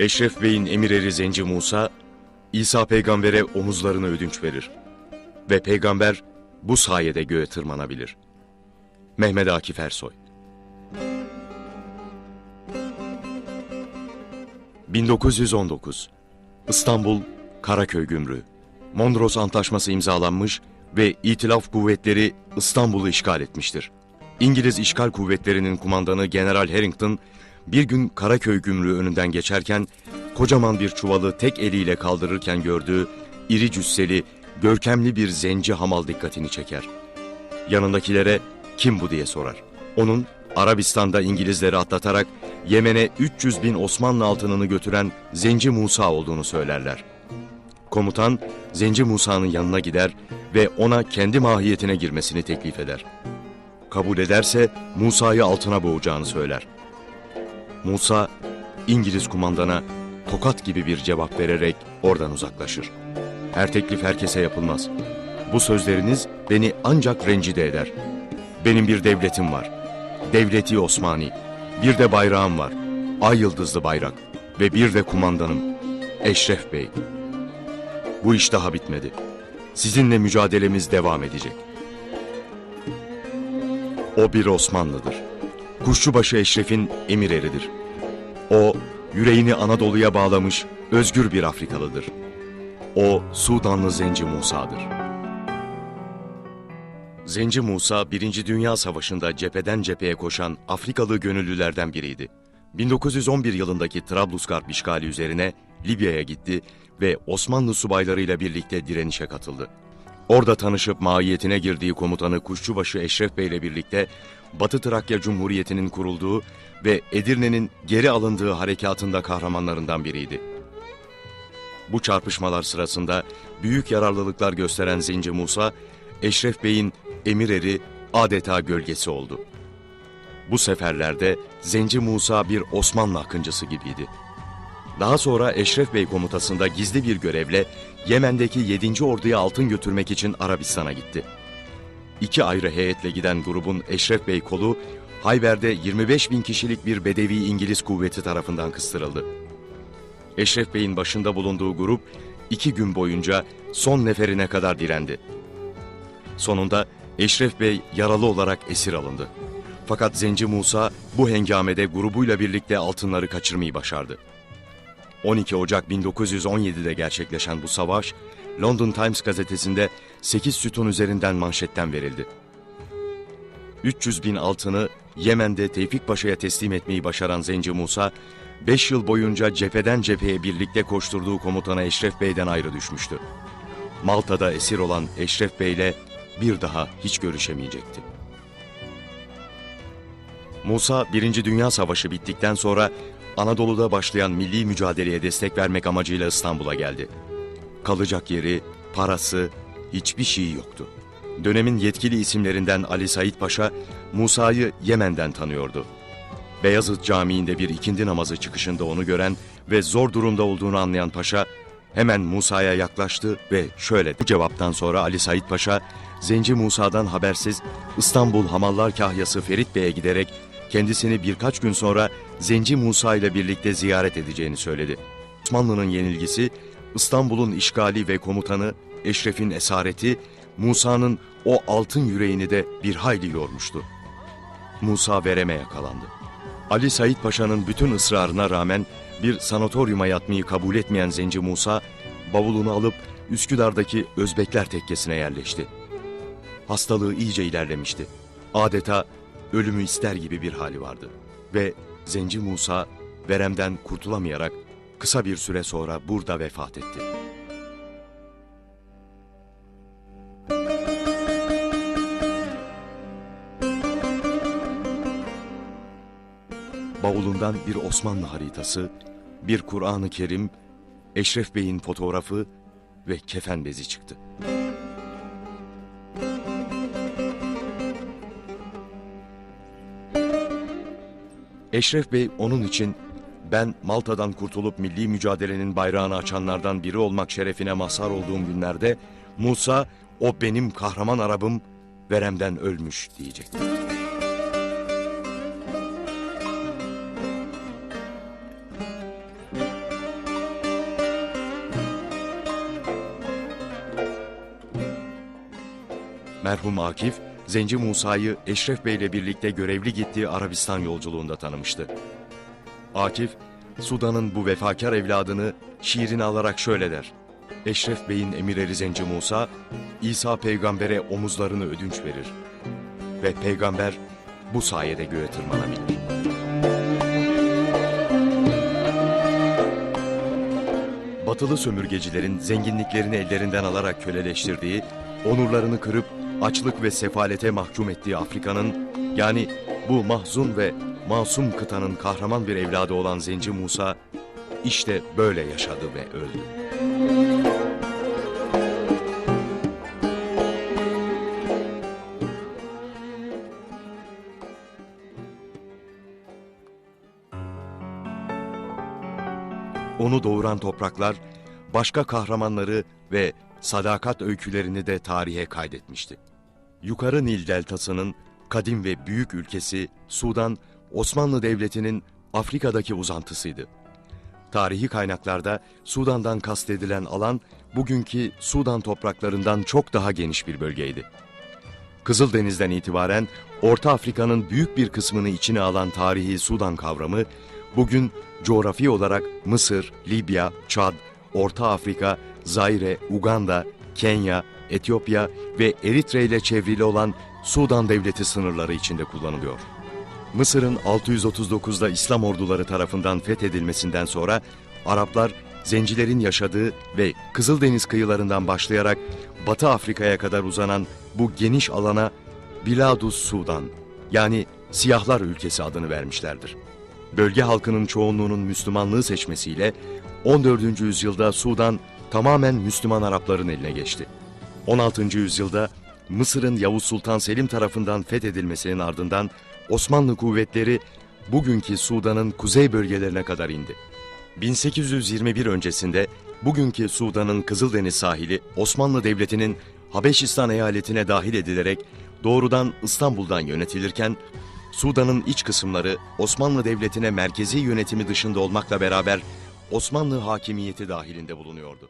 Eşref Bey'in emir eri Zenci Musa, İsa peygambere omuzlarını ödünç verir. Ve peygamber bu sayede göğe tırmanabilir. Mehmet Akif Ersoy 1919 İstanbul Karaköy Gümrüğü Mondros Antlaşması imzalanmış ve İtilaf kuvvetleri İstanbul'u işgal etmiştir. İngiliz işgal kuvvetlerinin kumandanı General Harrington bir gün Karaköy Gümrüğü önünden geçerken kocaman bir çuvalı tek eliyle kaldırırken gördüğü iri cüsseli, görkemli bir zenci hamal dikkatini çeker. Yanındakilere kim bu diye sorar. Onun Arabistan'da İngilizleri atlatarak Yemen'e 300 bin Osmanlı altınını götüren Zenci Musa olduğunu söylerler. Komutan Zenci Musa'nın yanına gider ve ona kendi mahiyetine girmesini teklif eder. Kabul ederse Musa'yı altına boğacağını söyler. Musa İngiliz kumandana tokat gibi bir cevap vererek oradan uzaklaşır. Her teklif herkese yapılmaz. Bu sözleriniz beni ancak rencide eder. Benim bir devletim var. Devleti Osmani. Bir de bayrağım var. Ay yıldızlı bayrak. Ve bir de kumandanım. Eşref Bey. Bu iş daha bitmedi. Sizinle mücadelemiz devam edecek. O bir Osmanlıdır. Kuşçubaşı Eşref'in emir eridir. O, yüreğini Anadolu'ya bağlamış özgür bir Afrikalıdır. O, Sudanlı Zenci Musa'dır. Zenci Musa, Birinci Dünya Savaşı'nda cepheden cepheye koşan Afrikalı gönüllülerden biriydi. 1911 yılındaki Trablusgarp işgali üzerine Libya'ya gitti ve Osmanlı subaylarıyla birlikte direnişe katıldı. Orada tanışıp mahiyetine girdiği komutanı Kuşçubaşı Eşref Bey ile birlikte Batı Trakya Cumhuriyeti'nin kurulduğu ve Edirne'nin geri alındığı harekatında kahramanlarından biriydi. Bu çarpışmalar sırasında büyük yararlılıklar gösteren Zenci Musa, Eşref Bey'in emir eri adeta gölgesi oldu. Bu seferlerde Zenci Musa bir Osmanlı akıncısı gibiydi. Daha sonra Eşref Bey komutasında gizli bir görevle Yemen'deki 7. orduya altın götürmek için Arabistan'a gitti. İki ayrı heyetle giden grubun Eşref Bey kolu Hayber'de 25 bin kişilik bir Bedevi İngiliz kuvveti tarafından kıstırıldı. Eşref Bey'in başında bulunduğu grup iki gün boyunca son neferine kadar direndi. Sonunda Eşref Bey yaralı olarak esir alındı. Fakat Zenci Musa bu hengamede grubuyla birlikte altınları kaçırmayı başardı. 12 Ocak 1917'de gerçekleşen bu savaş, London Times gazetesinde 8 sütun üzerinden manşetten verildi. 300 bin altını Yemen'de Tevfik Paşa'ya teslim etmeyi başaran Zenci Musa, 5 yıl boyunca cepheden cepheye birlikte koşturduğu komutana Eşref Bey'den ayrı düşmüştü. Malta'da esir olan Eşref Bey'le bir daha hiç görüşemeyecekti. Musa, Birinci Dünya Savaşı bittikten sonra Anadolu'da başlayan milli mücadeleye destek vermek amacıyla İstanbul'a geldi. Kalacak yeri, parası, hiçbir şeyi yoktu. Dönemin yetkili isimlerinden Ali Said Paşa, Musa'yı Yemen'den tanıyordu. Beyazıt Camii'nde bir ikindi namazı çıkışında onu gören ve zor durumda olduğunu anlayan Paşa, hemen Musa'ya yaklaştı ve şöyle bu cevaptan sonra Ali Said Paşa, Zenci Musa'dan habersiz İstanbul Hamallar Kahyası Ferit Bey'e giderek kendisini birkaç gün sonra Zenci Musa ile birlikte ziyaret edeceğini söyledi. Osmanlı'nın yenilgisi, İstanbul'un işgali ve komutanı Eşref'in esareti, Musa'nın o altın yüreğini de bir hayli yormuştu. Musa vereme yakalandı. Ali Said Paşa'nın bütün ısrarına rağmen bir sanatoryuma yatmayı kabul etmeyen Zenci Musa, bavulunu alıp Üsküdar'daki Özbekler tekkesine yerleşti. Hastalığı iyice ilerlemişti. Adeta ölümü ister gibi bir hali vardı. Ve Zenci Musa veremden kurtulamayarak kısa bir süre sonra burada vefat etti. Bavulundan bir Osmanlı haritası, bir Kur'an-ı Kerim, Eşref Bey'in fotoğrafı ve kefen bezi çıktı. Eşref Bey onun için ben Malta'dan kurtulup milli mücadelenin bayrağını açanlardan biri olmak şerefine mazhar olduğum günlerde Musa o benim kahraman Arabım veremden ölmüş diyecekti. Merhum Akif Zenci Musa'yı Eşref Bey ile birlikte görevli gittiği Arabistan yolculuğunda tanımıştı. Akif, Sudan'ın bu vefakar evladını şiirini alarak şöyle der. Eşref Bey'in emirleri Zenci Musa, İsa peygambere omuzlarını ödünç verir. Ve peygamber bu sayede göğe tırmanabilir. Batılı sömürgecilerin zenginliklerini ellerinden alarak köleleştirdiği, onurlarını kırıp açlık ve sefalete mahkum ettiği Afrika'nın, yani bu mahzun ve masum kıtanın kahraman bir evladı olan Zenci Musa, işte böyle yaşadı ve öldü. Onu doğuran topraklar, başka kahramanları ve sadakat öykülerini de tarihe kaydetmişti. Yukarı Nil Deltası'nın kadim ve büyük ülkesi Sudan, Osmanlı Devleti'nin Afrika'daki uzantısıydı. Tarihi kaynaklarda Sudan'dan kastedilen alan, bugünkü Sudan topraklarından çok daha geniş bir bölgeydi. Kızıldeniz'den itibaren Orta Afrika'nın büyük bir kısmını içine alan tarihi Sudan kavramı, bugün coğrafi olarak Mısır, Libya, Çad, Orta Afrika, Zaire, Uganda, Kenya, Etiyopya ve Eritre ile çevrili olan Sudan devleti sınırları içinde kullanılıyor. Mısır'ın 639'da İslam orduları tarafından fethedilmesinden sonra Araplar zencilerin yaşadığı ve Kızıldeniz kıyılarından başlayarak Batı Afrika'ya kadar uzanan bu geniş alana Biladus Sudan yani Siyahlar ülkesi adını vermişlerdir. Bölge halkının çoğunluğunun Müslümanlığı seçmesiyle 14. yüzyılda Sudan tamamen Müslüman Arapların eline geçti. 16. yüzyılda Mısır'ın Yavuz Sultan Selim tarafından fethedilmesinin ardından Osmanlı kuvvetleri bugünkü Sudan'ın kuzey bölgelerine kadar indi. 1821 öncesinde bugünkü Sudan'ın Kızıldeniz sahili Osmanlı Devleti'nin Habeşistan eyaletine dahil edilerek doğrudan İstanbul'dan yönetilirken Sudan'ın iç kısımları Osmanlı Devleti'ne merkezi yönetimi dışında olmakla beraber Osmanlı hakimiyeti dahilinde bulunuyordu.